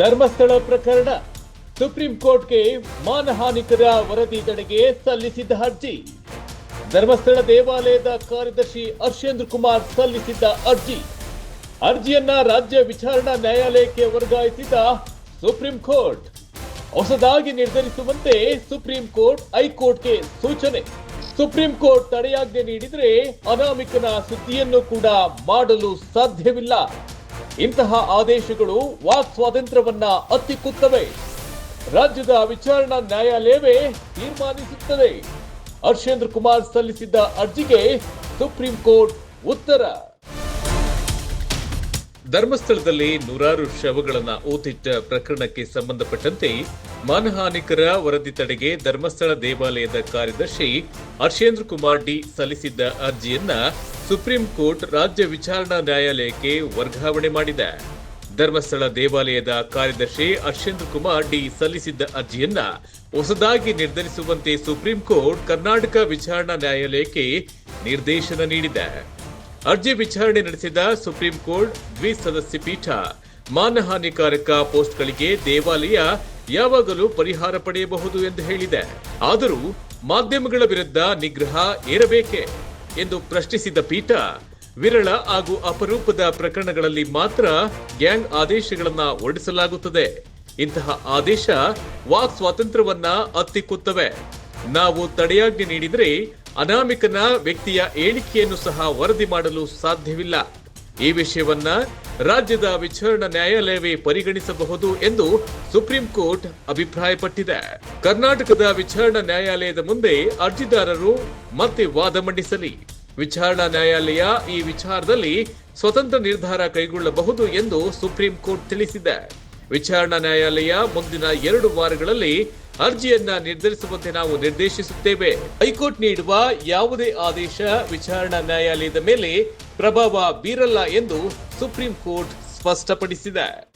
ಧರ್ಮಸ್ಥಳ ಪ್ರಕರಣ. ಸುಪ್ರೀಂ ಕೋರ್ಟ್ಗೆ ಮಾನಹಾನಿಕರ ವರದಿ ತಡೆಗೆ ಸಲ್ಲಿಸಿದ್ದ ಅರ್ಜಿ. ಧರ್ಮಸ್ಥಳ ದೇವಾಲಯದ ಕಾರ್ಯದರ್ಶಿ ಹರ್ಷೇಂದ್ರ ಕುಮಾರ್ ಸಲ್ಲಿಸಿದ್ದ ಅರ್ಜಿ. ಅರ್ಜಿಯನ್ನ ರಾಜ್ಯ ವಿಚಾರಣಾ ನ್ಯಾಯಾಲಯಕ್ಕೆ ವರ್ಗಾಯಿಸಿದ ಸುಪ್ರೀಂ ಕೋರ್ಟ್. ಹೊಸದಾಗಿ ನಿರ್ಧರಿಸುವಂತೆ ಸುಪ್ರೀಂ ಕೋರ್ಟ್, ಹೈಕೋರ್ಟ್ಗೆ ಸೂಚನೆ. ಸುಪ್ರೀಂ ಕೋರ್ಟ್ ತಡೆಯಾಜ್ಞೆ ನೀಡಿದರೆ ಅನಾಮಿಕನ ಸುದ್ದಿಯನ್ನು ಕೂಡ ಮಾಡಲು ಸಾಧ್ಯವಿಲ್ಲ. ಇಂತಹ ಆದೇಶಗಳು ವಾಕ್ ಸ್ವಾತಂತ್ರ್ಯವನ್ನ ಅತ್ತಿಕ್ಕುತ್ತವೆ. ರಾಜ್ಯದ ವಿಚಾರಣಾ ನ್ಯಾಯಾಲಯವೇ ತೀರ್ಮಾನಿಸುತ್ತದೆ. ಹರ್ಷೇಂದ್ರ ಕುಮಾರ್ ಸಲ್ಲಿಸಿದ್ದ ಅರ್ಜಿಗೆ ಸುಪ್ರೀಂ ಕೋರ್ಟ್ ಉತ್ತರ. ಧರ್ಮಸ್ಥಳದಲ್ಲಿ ನೂರಾರು ಶವಗಳನ್ನು ಓತಿಟ್ಟ ಪ್ರಕರಣಕ್ಕೆ ಸಂಬಂಧಪಟ್ಟಂತೆ ಮಾನಹಾನಿಕರ ವರದಿ ತಡೆಗೆ ಧರ್ಮಸ್ಥಳ ದೇವಾಲಯದ ಕಾರ್ಯದರ್ಶಿ ಹರ್ಷೇಂದ್ರ ಕುಮಾರ್ ಡಿ ಸಲ್ಲಿಸಿದ್ದ ಅರ್ಜಿಯನ್ನ ಸುಪ್ರೀಂ ಕೋರ್ಟ್ ರಾಜ್ಯ ವಿಚಾರಣಾ ನ್ಯಾಯಾಲಯಕ್ಕೆ ವರ್ಗಾವಣೆ ಮಾಡಿದೆ. ಧರ್ಮಸ್ಥಳ ದೇವಾಲಯದ ಕಾರ್ಯದರ್ಶಿ ಅರ್ಷೇಂದ್ರ ಕುಮಾರ್ ಡಿ ಸಲ್ಲಿಸಿದ್ದ ಅರ್ಜಿಯನ್ನ ಹೊಸದಾಗಿ ನಿರ್ಧರಿಸುವಂತೆ ಸುಪ್ರೀಂ ಕೋರ್ಟ್ ಕರ್ನಾಟಕ ವಿಚಾರಣಾ ನ್ಯಾಯಾಲಯಕ್ಕೆ ನಿರ್ದೇಶನ ನೀಡಿದೆ. ಅರ್ಜಿ ವಿಚಾರಣೆ ನಡೆಸಿದ ಸುಪ್ರೀಂ ಕೋರ್ಟ್ ದ್ವಿಸದಸ್ಯ ಪೀಠ ಮಾನಹಾನಿಕಾರಕ ಪೋಸ್ಟ್ಗಳಿಗೆ ದೇವಾಲಯ ಯಾವಾಗಲೂ ಪರಿಹಾರ ಪಡೆಯಬಹುದು ಎಂದು ಹೇಳಿದೆ. ಆದರೂ ಮಾಧ್ಯಮಗಳ ವಿರುದ್ಧ ನಿಗ್ರಹ ಏರಬೇಕೆ? ಎಂದು ಪ್ರಶ್ನಿಸಿದ ಪೀಠ, ವಿರಳ ಹಾಗೂ ಅಪರೂಪದ ಪ್ರಕರಣಗಳಲ್ಲಿ ಮಾತ್ರ ಗ್ಯಾಂಗ್ ಆದೇಶಗಳನ್ನು ಹೊರಡಿಸಲಾಗುತ್ತದೆ. ಇಂತಹ ಆದೇಶ ವಾಕ್ ಸ್ವಾತಂತ್ರ್ಯವನ್ನ ಹತ್ತಿಕ್ಕುತ್ತವೆ ನಾವು ತಡೆಯಾಜ್ಞೆ ನೀಡಿದರೆ ಅನಾಮಿಕನ ವ್ಯಕ್ತಿಯ ಹೇಳಿಕೆಯನ್ನು ಸಹ ವರದಿ ಮಾಡಲು ಸಾಧ್ಯವಿಲ್ಲ. ಈ ವಿಷಯವನ್ನ ರಾಜ್ಯದ ವಿಚಾರಣಾ ನ್ಯಾಯಾಲಯವೇ ಪರಿಗಣಿಸಬಹುದು ಎಂದು ಸುಪ್ರೀಂ ಕೋರ್ಟ್ ಅಭಿಪ್ರಾಯಪಟ್ಟಿದೆ. ಕರ್ನಾಟಕದ ವಿಚಾರಣಾ ನ್ಯಾಯಾಲಯದ ಮುಂದೆ ಅರ್ಜಿದಾರರು ಮತ್ತೆ ವಾದ ಮಂಡಿಸಲಿ. ವಿಚಾರಣಾ ನ್ಯಾಯಾಲಯ ಈ ವಿಚಾರದಲ್ಲಿ ಸ್ವತಂತ್ರ ನಿರ್ಧಾರ ಕೈಗೊಳ್ಳಬಹುದು ಎಂದು ಸುಪ್ರೀಂ ಕೋರ್ಟ್ ತಿಳಿಸಿದೆ. ವಿಚಾರಣಾ ನ್ಯಾಯಾಲಯ ಮುಂದಿನ ಎರಡು ವಾರಗಳಲ್ಲಿ ಅರ್ಜಿಯನ್ನ ನಿರ್ಧರಿಸುವಂತೆ ನಾವು ನಿರ್ದೇಶಿಸುತ್ತೇವೆ. ಹೈಕೋರ್ಟ್ ನೀಡುವ ಯಾವುದೇ ಆದೇಶ ವಿಚಾರಣಾ ನ್ಯಾಯಾಲಯದ ಮೇಲೆ ಪ್ರಭಾವ ಬೀರಲ್ಲ ಎಂದು ಸುಪ್ರೀಂ ಕೋರ್ಟ್ ಸ್ಪಷ್ಟಪಡಿಸಿದೆ.